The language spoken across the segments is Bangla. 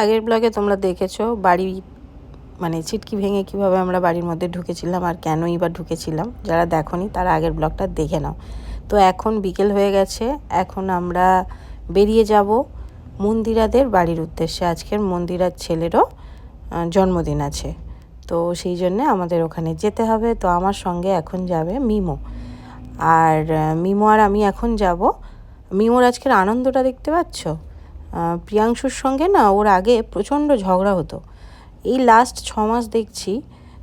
আগের ব্লগে তোমরা দেখেছ বাড়ি মানে ছিটকি ভেঙে কীভাবে আমরা বাড়ির মধ্যে ঢুকেছিলাম আর কেনই বা ঢুকেছিলাম, যারা দেখোনি তারা আগের ব্লগটা দেখে নাও। তো এখন বিকেল হয়ে গেছে, এখন আমরা বেরিয়ে যাব মন্দিরাদের বাড়ির উদ্দেশ্যে। আজকের মন্দিরার ছেলেরও জন্মদিন আছে। তো সেই জন্যে আমাদের ওখানে যেতে হবে। তো আমার সঙ্গে এখন যাবে মিমো। আর মিমো আর আমি এখন যাব। মিমোর আজকের আনন্দটা দেখতে পাচ্ছ? প্রিয়াংশুর সঙ্গে না ওর আগে প্রচণ্ড ঝগড়া হতো। এই লাস্ট ছ মাস দেখছি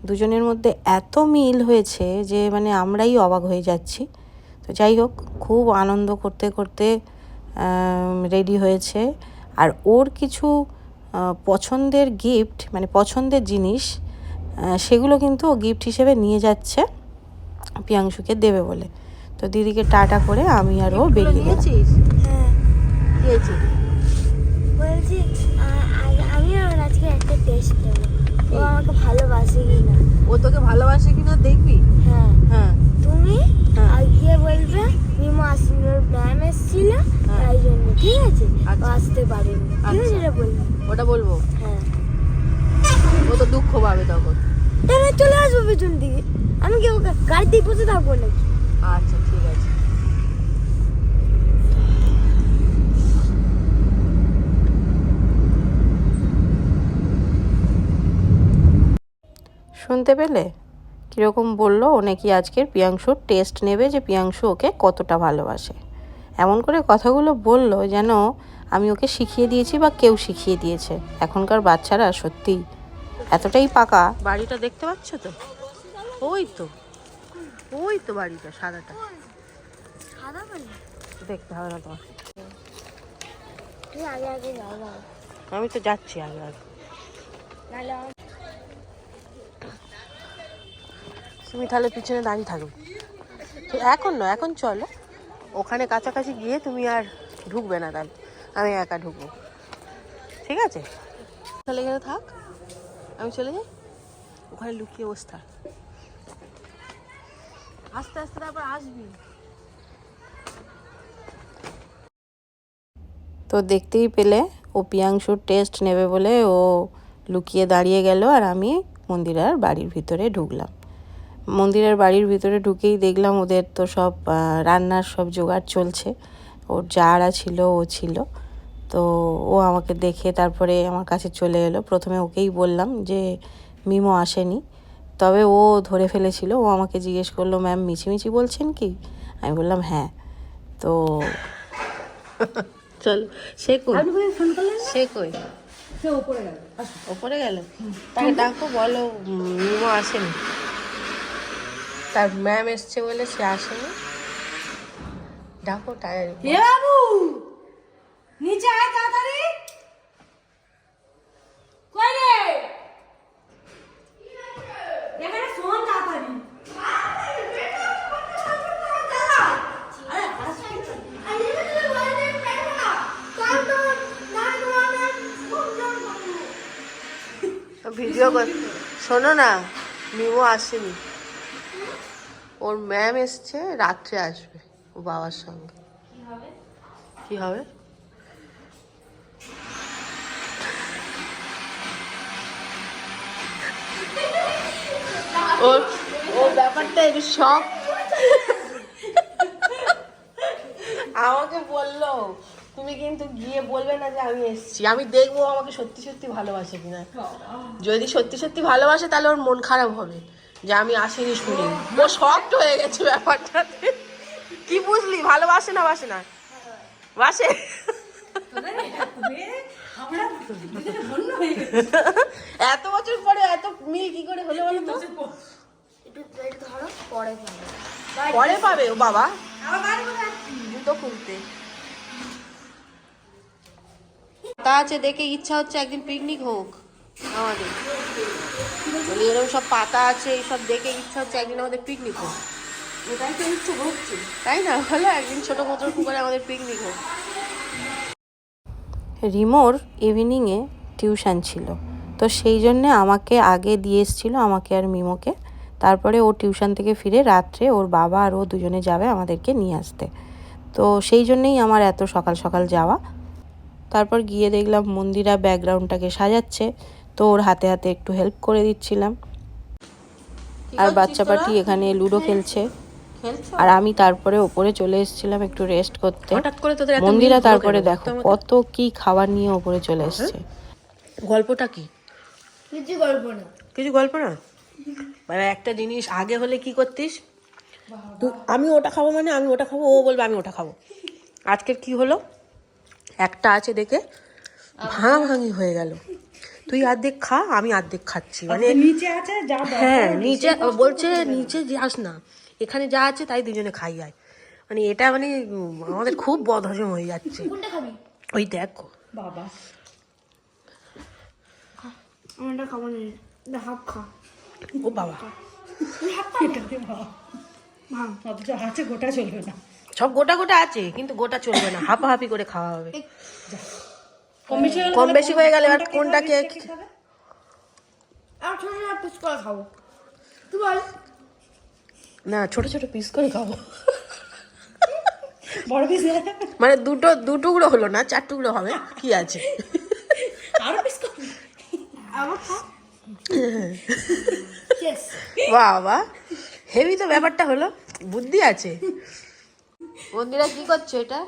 দুজনের মধ্যে এত মিল হয়েছে যে মানে আমরাই অবাক হয়ে যাচ্ছি। তো যাই হোক খুব আনন্দ করতে করতে রেডি হয়েছে। আর ওর কিছু পছন্দের গিফট মানে পছন্দের জিনিস সেগুলো কিন্তু ও গিফট হিসেবে নিয়ে যাচ্ছে প্রিয়াংশুকে দেবে বলে। তো দিদিকে টাটা করে আমি আর ও বেরিয়ে গেছি হ্যাঁ বলছি আমি আমার আজকে একটা টেস্ট দেবো। ও আমাকে ভালোবাসে কি না ও তোকে ভালোবাসে কিনা দেখবি? হ্যাঁ। হ্যাঁ। তুমি হ্যাঁ। গিয়ে বলবে মিমো আসছিল ম্যাম এসেছিল হ্যাঁ। তাই জন্য ঠিক আছে? আচ্ছা। আসতে পারেনি আছে আচ্ছা। বলবে। ওটা বলব? হ্যাঁ। ও তো দুঃখ পাবে তখন। তাহলে চলে আসব পেছন দিকে। আমি কি ওকে গাড়ি দিয়ে বসে থাকব নাকি? আচ্ছা ঠিক আছে শুনতে পেলে? কীরকম বলল ও নাকি আজকের প্রিয়াংশুর টেস্ট নেবে যে প্রিয়াংশু ওকে কতটা ভালোবাসে। এমন করে কথাগুলো বলল যেন আমি ওকে শিখিয়ে দিয়েছি বা কেউ শিখিয়ে দিয়েছে। এখনকার বাচ্চারা সত্যি এতটাই পাকা। বাড়িটা দেখতে পাচ্ছ তো? ওই তো ওই তো বাড়িটা সাদাটা। সাদা বলে দেখতে হবে না তোমার। তুমি আগে আগে যাও বাবা আমি তো যাচ্ছি আগে আগে নাহলে আমার তুমি তাহলে পিছনে দাঁড়িয়ে থাকবে তো এখন নয়, এখন চলো। ওখানে কাছাকাছি গিয়ে তুমি আর ঢুকবে না তাহলে। আমি একা ঢুকবো। ঠিক আছে? তাহলে এখানে থাক। আমি চলে যাই। ওখানে লুকিয়ে বসে থাক। আস্তে আস্তে তারপর আসবি। তো দেখতেই পেলে ও পিয়াংশুর টেস্ট নেবে বলে ও লুকিয়ে দাঁড়িয়ে গেল আর আমি মন্দিরার বাড়ির ভিতরে ঢুকলাম। মন্দিরের বাড়ির ভিতরে ঢুকেই দেখলাম ওদের তো সব রান্নার সব জোগাড় চলছে। ওর যারা ছিল ও ছিল। তো ও আমাকে দেখে তারপরে আমার কাছে চলে এলো। প্রথমে ওকেই বললাম যে মিমো আসেনি। তবে ও ধরে ফেলেছিল। ও আমাকে জিজ্ঞেস করল ম্যাম মিছিমিছি বলছেন কি? আমি বললাম হ্যাঁ। তো চলো সে কই? সে কই? ওপরে গেল। তাকে ডাকো বলো মিমো আসেনি। তার ম্যাম এসছে বলে সে আসেনি। ডাকো টায়ার এ বাবু নিচে আয় তাড়াতাড়ি। কই রে? এখানে তাড়াতাড়ি। ভিডিও কর শোনো না মিমো আসেনি। ওর ম্যাম এসছে রাত্রে আসবে ও বাবার সঙ্গে। কি হবে? ওর ও ব্যাপারটা একটু শখ আমাকে বলল তুমি কিন্তু গিয়ে বলবে না যে আমি এসেছি। আমি দেখব আমাকে সত্যি সত্যি ভালোবাসে কিনা। যদি সত্যি সত্যি ভালোবাসে তাহলে ওর মন খারাপ হবে। যে আমি আসিনি শুনি। ও শক্ট হয়ে গেছে ব্যাপারটাতে। কি বুঝলি? ভালোবাসে না বাসে না? বাসে? এত বছর পরে এত মিল কি করে হলো বলো তো? পরে পাবে পরে পাবে ও বাবা? জুতো খুলতে। তা আছে দেখে ইচ্ছা হচ্ছে একদিন পিকনিক হোক। আমাদের। সব পাতা আছে, এইসব দেখে ইচ্ছা হচ্ছে একদিন আমাদের পিকনিক হোক। এটাই তো ইচ্ছে তাই না? একদিন পুকুরে আমাদের পিকনিক হোক। রিমোর ইভিনিংয়ে টিউশন ছিল। তো সেই জন্যে আমাকে আগে দিয়ে এসেছিল, আমাকে আর মিমোকে। তারপরে ও টিউশন থেকে ফিরে রাত্রে ওর বাবা আর ও দুজনে যাবে আমাদেরকে নিয়ে আসতে। তো সেই জন্যেই আমার এত সকাল সকাল যাওয়া। তারপর গিয়ে দেখলাম মন্দিরা ব্যাকগ্রাউন্ডটাকে সাজাচ্ছে। তো ওর হাতে হাতে একটু হেল্প করে দিচ্ছিলাম। আর বাচ্চা পাটি এখানে লুডো খেলছে। আর আমি তারপরে ওপরে চলে এসেছিলাম একটু রেস্ট করতে। হঠাৎ করে মন্দিরা তারপরে? দেখো তো কত কি খাবার নিয়ে ওপরে চলে এসছে। গল্পটা কি? কিছু গল্প না। কিছু গল্প না? মানে একটা জিনিস আগে হলে কি করতিস? আমি ওটা খাব মানে আমি ওটা খাব ও বলবে আমি ওটা খাব। আজকের কি হলো? একটা আছে দেখে ভাঙাভাঙি হয়ে গেল। তুই অর্ধেক খা আমি অর্ধেক খাচ্ছি। মানে নিচে আছে যা হ্যাঁ নিচে বলছে নিচে যাস না। এখানে যা আছে তাই দুজনে খাই যায় মানে এটা মানে আমাদের খুব বদহজম হয়ে যাচ্ছে। ওই দেখো। বাবা। হাফ খা। ও বাবা। গোটা চলবে না। সব গোটা গোটা আছে কিন্তু গোটা চলবে না। হাফাহাফি করে খাওয়া হবে। কম বেশি কম বেশি হয়ে গেলে আর কোনটা কে আর ছোট ছোট পিস করে খাব। তুই বল। না ছোট ছোট পিস করে খাব। বড় পিস মানে দুটো দু টুকরো হলো না চার টুকরো হবে কি আছে? আরও পিস করবি আমার খা। বাবা হেভি তো ব্যাপারটা হলো বুদ্ধি আছে। মন্দিরা কি করছ এটা?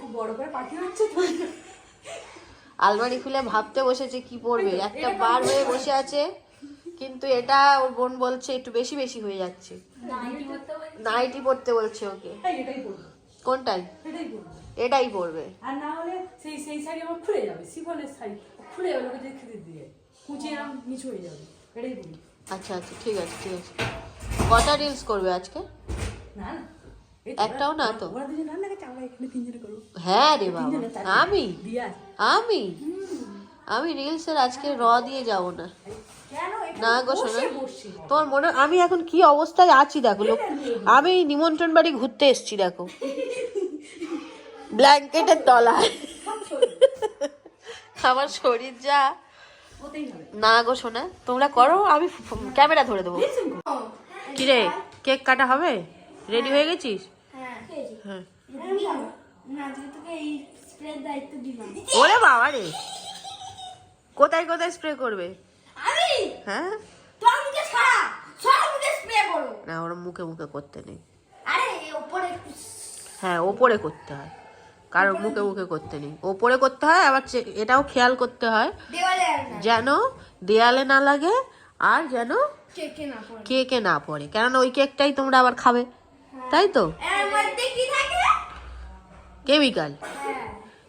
খুব বড় করে পাখি হচ্ছে তো আলমারি খুলে ভাবতে বসেছে কি পড়বে একটা বার হয়ে বসে আছে কিন্তু এটা ওর বোন বলছে একটু বেশি বেশি হয়ে যাচ্ছে। নাইটি পড়তে বলছে? ওকে। কোনটাই? এটাই পড়বে আর না হলে সেই সেই শাড়ি আমার খুলে যাবে সিফনের শাড়ি। খুলে যাবে খেতে দিয়ে কুচিয়ে নিচু হয়ে যাবে। এটাই বলি আচ্ছা আচ্ছা ঠিক আছে ঠিক আছে। কটা রিলস করবে আজকে? না। একটাও না তো। হ্যাঁ রে বাবা। আমি? আমি? আমি রিলসের আজকে র দিয়ে যাব না। না গো শোনা তোমার মনে আমি এখন কি অবস্থায় আছি দেখো লোক আমি নিমন্ত্রণ বাড়ি ঘুরতে এসেছি দেখো। ব্ল্যাঙ্কেটের তলায়। আমার শরীর যা। না গো শোনা তোমরা করো আমি ক্যামেরা ধরে দেবো। কিরে কেক কাটা হবে? রেডি হয়ে গেছিস? হ্যাঁ। হ্যাঁ ওরে বাবা রে। কোথায় কোথায় স্প্রে করবে? আমি? হ্যাঁ? তোর মুখে ছাড়া সব মুখে স্প্রে করো না ওরা মুখে মুখে করতে নেই। আরে ওপরে হ্যাঁ ওপরে করতে হয়। কারোর মুখে মুখে করতে নেই। ওপরে করতে হয় আবার এটাও খেয়াল করতে হয়। যেন দেয়ালে না লাগে আর যেন কেকে না পড়ে। কেকে না পড়ে। কেননা ওই কেকটাই তোমরা আবার খাবে। তাই তো? থাকে কেমিক্যাল।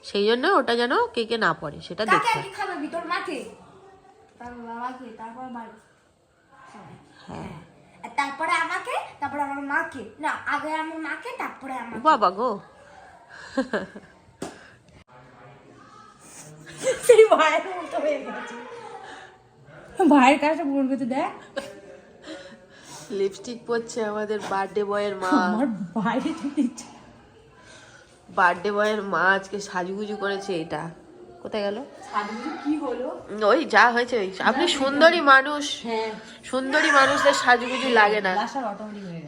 সেই জন্য ওটা যেন কেকে না পড়ে সেটা দেখতে। হয় তারপর হ্যাঁ। তারপরে আমাকে তারপরে আমার মাকে। না আগে আমার মাকে তারপরে আমার বাবা গো। সেই ভাইয়ের মতো হয়ে গেছে। ভাইয়ের কাজটা বলবে তো দেখ। লিপস্টিক পরছে আমাদের বার্থডে বয়ের মা। আমার বাইরে দিচ্ছে। বার্থডে বয়ের মা আজকে সাজুগুজু করেছে এটা। কোথায় গেল? ওই যা হয়েছে ওই আপনি সুন্দরী মানুষ। হ্যাঁ। সুন্দরী মানুষদের সাজুগুজু লাগে না।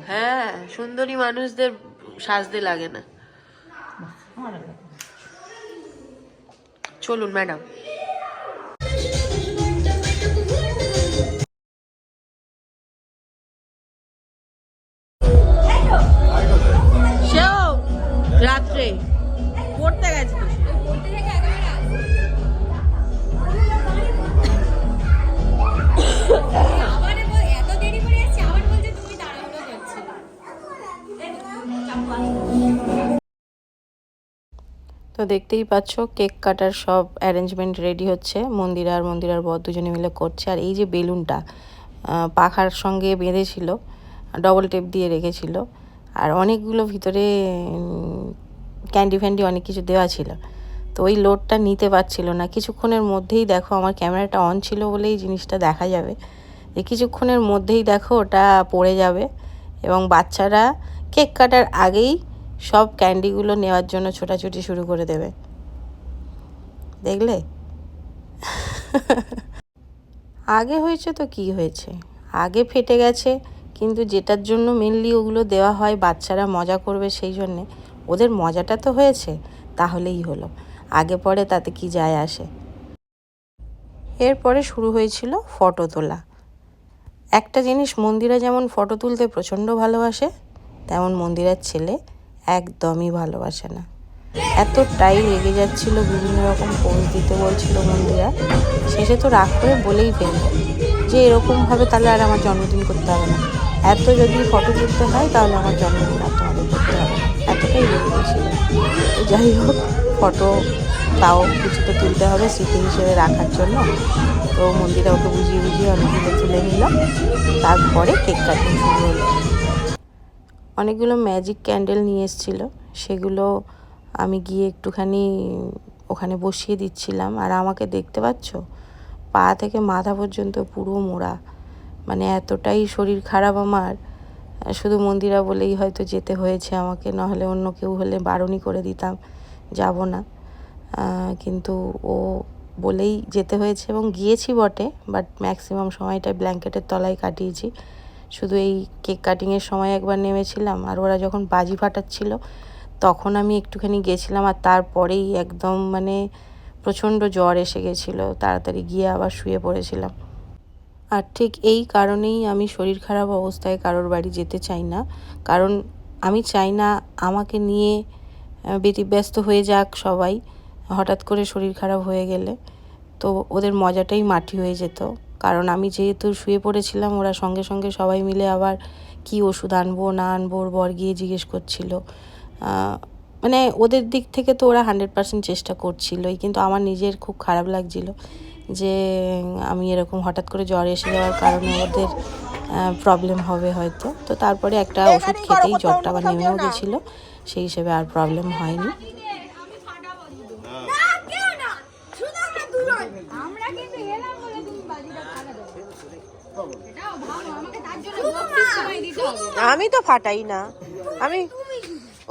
হয়ে সুন্দরী মানুষদের সাজতে লাগে না। চলুন ম্যাডাম। পড়তে গেছে। তো তো দেখতেই পাচ্ছ কেক কাটার সব অ্যারেঞ্জমেন্ট রেডি হচ্ছে। মন্দিরা আর মন্দিরার বর দুজনে মিলে করছে। আর এই যে বেলুনটা পাখার সঙ্গে বেঁধেছিল ডবল টেপ দিয়ে রেখেছিল। আর অনেকগুলো ভিতরে ক্যান্ডি ফ্যান্ডি অনেক কিছু দেওয়া ছিল। তো ওই লোডটা নিতে পারছিল না। কিছুক্ষণের মধ্যেই দেখো আমার ক্যামেরাটা অন ছিল বলেই জিনিসটা দেখা যাবে। যে কিছুক্ষণের মধ্যেই দেখো ওটা পড়ে যাবে এবং বাচ্চারা কেক কাটার আগেই সব ক্যান্ডিগুলো নেওয়ার জন্য ছোটাছুটি শুরু করে দেবে। দেখলে? আগে হয়েছে তো কি হয়েছে? আগে ফেটে গেছে, কিন্তু যেটার জন্য মেনলি ওগুলো দেওয়া হয় বাচ্চারা মজা করবে সেই জন্যে ওদের মজাটা তো হয়েছে, তাহলেই হলো। আগে পরে তাতে কি যায় আসে। এরপরে শুরু হয়েছিল ফটো তোলা। একটা জিনিস মন্দিরা যেমন ফটো তুলতে প্রচণ্ড ভালোবাসে, তেমন মন্দিরার ছেলে একদমই ভালোবাসে না। এতটাই রেগে যাচ্ছিল, বিভিন্ন রকম পোজ দিতে বলছিল মন্দিরা। শেষে তো রাগ করে বলেই ফেলল যে, এরকমভাবে তাহলে আর আমার জন্মদিন করতে হবে না। এত যদি ফটো তুলতে হয়, তাহলে আমার জন্মদিন আর এতটাই যাই হোক, ফটো তাও কিছু তো তুলতে হবে স্মৃতি হিসেবে রাখার জন্য। তো মন্দিরা ওকে বুঝিয়ে বুঝিয়ে অনেকগুলো তুলে নিল তারপরে কেক কাটিং শুরু হলো। অনেকগুলো ম্যাজিক ক্যান্ডেল নিয়ে এসেছিল। সেগুলো আমি গিয়ে একটুখানি ওখানে বসিয়ে দিচ্ছিলাম। আর আমাকে দেখতে পাচ্ছ? পা থেকে মাথা পর্যন্ত পুরো মোড়া। মানে এতটাই শরীর খারাপ আমার। শুধু মন্দিরা বলেই হয়তো যেতে হয়েছে আমাকে, নাহলে অন্য কেউ হলে বারণই করে দিতাম, যাব না। কিন্তু ও বলেই যেতে হয়েছে এবং গিয়েছি বটে বাট ম্যাক্সিমাম সময়টা ব্ল্যাঙ্কেটের তলায় কাটিয়েছি। শুধু এই কেক কাটিংয়ের সময় একবার নেমেছিলাম, আর ওরা যখন বাজি ফাটাচ্ছিল, তখন আমি একটুখানি গেছিলাম, আর তারপরেই একদম মানে প্রচণ্ড জ্বর এসে গেছিল, তাড়াতাড়ি গিয়ে আবার শুয়ে পড়েছিলাম। আর ঠিক এই কারণেই আমি শরীর খারাপ অবস্থায় কারোর বাড়ি যেতে চাই না। কারণ আমি চাই না আমাকে নিয়ে ব্যতিব্যস্ত হয়ে যাক সবাই, হঠাৎ করে শরীর খারাপ হয়ে গেলে। তো ওদের মজাটাই মাটি হয়ে যেত। কারণ আমি যেহেতু শুয়ে পড়েছিলাম, ওরা সঙ্গে সঙ্গে সবাই মিলে আবার কি ওষুধ আনব, না আনব, ওর বর গিয়ে জিজ্ঞেস করছিল। মানে ওদের দিক থেকে তো ওরা হান্ড্রেড পার্সেন্ট চেষ্টা করছিলই, কিন্তু আমার নিজের খুব খারাপ লাগছিল। যে আমি এরকম হঠাৎ করে জ্বর এসে যাওয়ার কারণে ওদের প্রবলেম হবে হয়তো। তো তারপরে একটা ওষুধ খেতেই জ্বরটা আবার নেমেও গেছিল। সেই হিসেবে আর প্রবলেম হয়নি। আমি তো ফাটাই না। আমি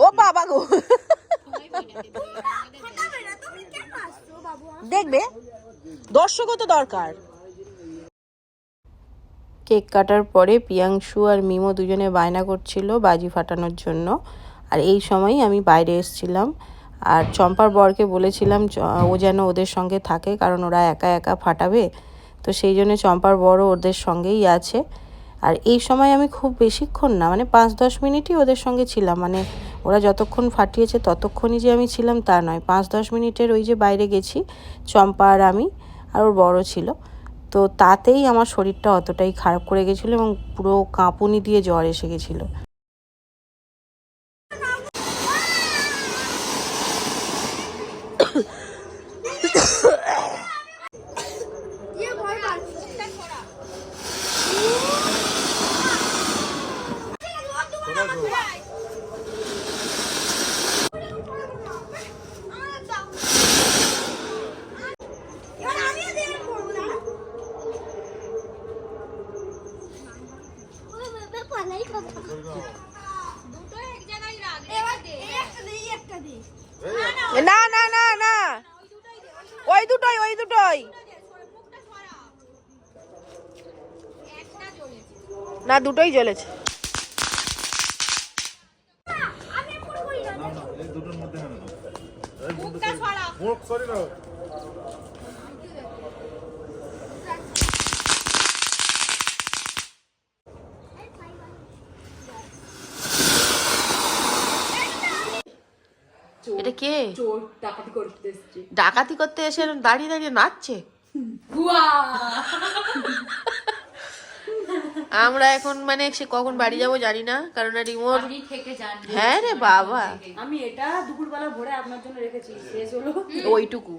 ও বাবা গো। দেখবে? দর্শকও তো দরকার। কেক কাটার পরে পিয়াংশু আর মিমো দুজনে বায়না করছিল বাজি ফাটানোর জন্য। আর এই সময়ই আমি বাইরে এসেছিলাম। আর চম্পার বরকে বলেছিলাম ও যেন ওদের সঙ্গে থাকে, কারণ ওরা একা একা ফাটাবে। তো সেই জন্য চম্পার বড় ওদের সঙ্গেই আছে। আর এই সময় আমি খুব বেশিক্ষণ না মানে পাঁচ দশ মিনিটই ওদের সঙ্গে ছিলাম। মানে ওরা যতক্ষণ ফাটিয়েছে ততক্ষণই যে আমি ছিলাম তা নয়। পাঁচ দশ মিনিটের ওই যে বাইরে গেছি, চম্পা আর আমি, আর ওর বড়ো ছিল। তো তাতেই আমার শরীরটা অতটাই খারাপ করে গেছিল এবং পুরো কাঁপুনি দিয়ে জ্বর এসে গেছিল দিয়ে ভয় পাচ্ছি এবার আমিও দিয়ে করব না পালাই কথা দুটো এক জায়গায় রাখ এবার এই একটা দে এই একটা দে না না না না ওই দুটোই ওই দুটোই না দুটোই জ্বলেছে। এটা কে? ডাকাতি করতে এসে দাঁড়িয়ে দাঁড়িয়ে নাচছে আমরা এখন মানে সে কখন বাড়ি যাব জানি না কারণ রিমোট হ্যাঁ রে বাবা। আমি এটা দুপুরবেলা ভোরে আপনার জন্য রেখেছি শেষ হলো। ওইটুকু।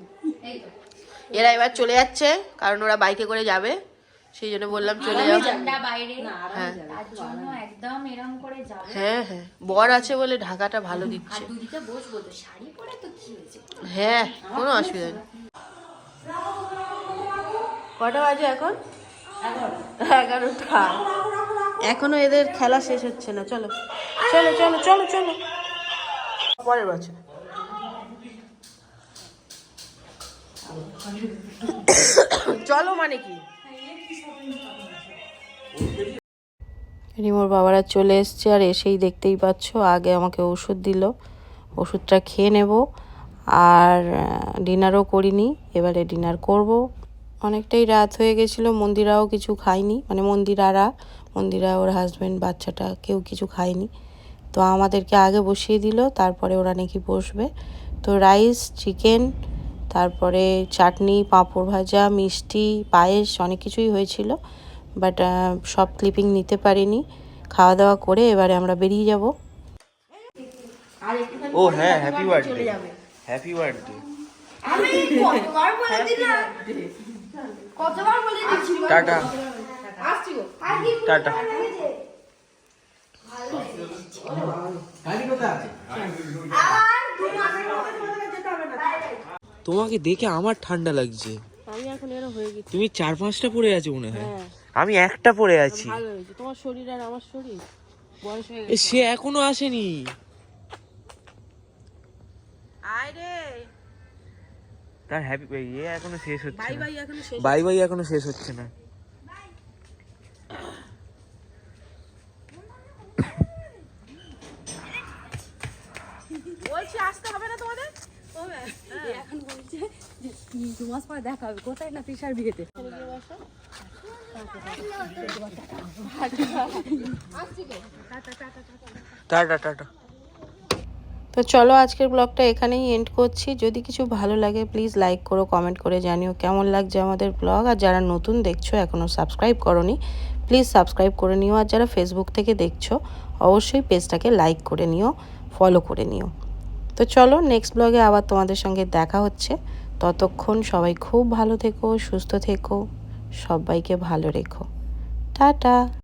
এরা এবার চলে যাচ্ছে কারণ ওরা বাইকে করে যাবে সেই জন্য বললাম চলে যাও। ঠান্ডা বাইরে। না হ্যাঁ। তার জন্য একদম এরম করে যাবে। হ্যাঁ হ্যাঁ। বর আছে বলে ঢাকাটা ভালো দিচ্ছে। দুদিকে বসবো তো শাড়ি পরে তো কি হয়েছে? হ্যাঁ কোনো অসুবিধা নেই। কটা বাজে এখন? এগারোটা। এখনও এদের খেলা শেষ হচ্ছে না, চলো। চলো চলো চলো চলো। পরের বছর। চলো মানে কি? রিমোর বাবারা চলে এসছে আর এসেই দেখতেই পাচ্ছ, আগে আমাকে ওষুধ দিল। ওষুধটা খেয়ে নেব। আর ডিনারও করিনি, এবারে ডিনার করব। অনেকটাই রাত হয়ে গেছিল মন্দিরাও কিছু খায়নি মানে মন্দিরারা মন্দিরা ওর হাজব্যান্ড বাচ্চাটা কেউ কিছু খায়নি। তো আমাদেরকে আগে বসিয়ে দিল তারপরে ওরা নাকি বসবে। তো রাইস চিকেন তারপরে চাটনি পাঁপড় ভাজা মিষ্টি পায়েস অনেক কিছুই হয়েছিল বাট সব ক্লিপিং নিতে পারিনি। খাওয়া দাওয়া করে এবারে আমরা বেরিয়ে যাব। ও হ্যাঁ হ্যাপি বার্থডে হ্যাপি বার্থডে আমি কতবার বলে দিলাম? কতবার বলে দিচ্ছি টাটা। আসছি গো। টাটা। তোমাকে দেখে আমার ঠান্ডা লাগছে। আমি এখন এরকম হয়ে গেছি। তুমি চার পাঁচটা পড়ে আছো মনে হয়। হ্যাঁ। আমি একটা পড়ে আছি। ভালো হয়েছে। তোমার শরীর আর আমার শরীর? বয়স হয়ে গেছে। সে এখনও আসেনি। আয় রে। তার হ্যাপি ইয়ে এখনও শেষ হচ্ছে বাই বাই এখনও শেষ বাই বাই এখনও শেষ হচ্ছে না। বলছি আসতে হবে না তোমাদের? এখন বলছে যে দু মাস পরে দেখা হবে। কোথায় না তৃষার বিয়েতে? Tata tata. তো চলো আজকের ব্লগটা এখানেই এন্ড করছি। যদি কিছু ভালো লাগে প্লিজ লাইক করো কমেন্ট করে জানিও কেমন লাগছে আমাদের ব্লগ। আর যারা নতুন দেখছ এখনও সাবস্ক্রাইব করনি প্লিজ সাবস্ক্রাইব করে নিও। আর যারা ফেসবুক থেকে দেখছ, অবশ্যই পেজটাকে লাইক করে নিও ফলো করে নিও। তো চলো নেক্সট ব্লগে আবার তোমাদের সঙ্গে দেখা হচ্ছে। ততক্ষণ সবাই খুব ভালো থেকো, সুস্থ থেকো, সবাইকে ভালো রেখো। টাটা!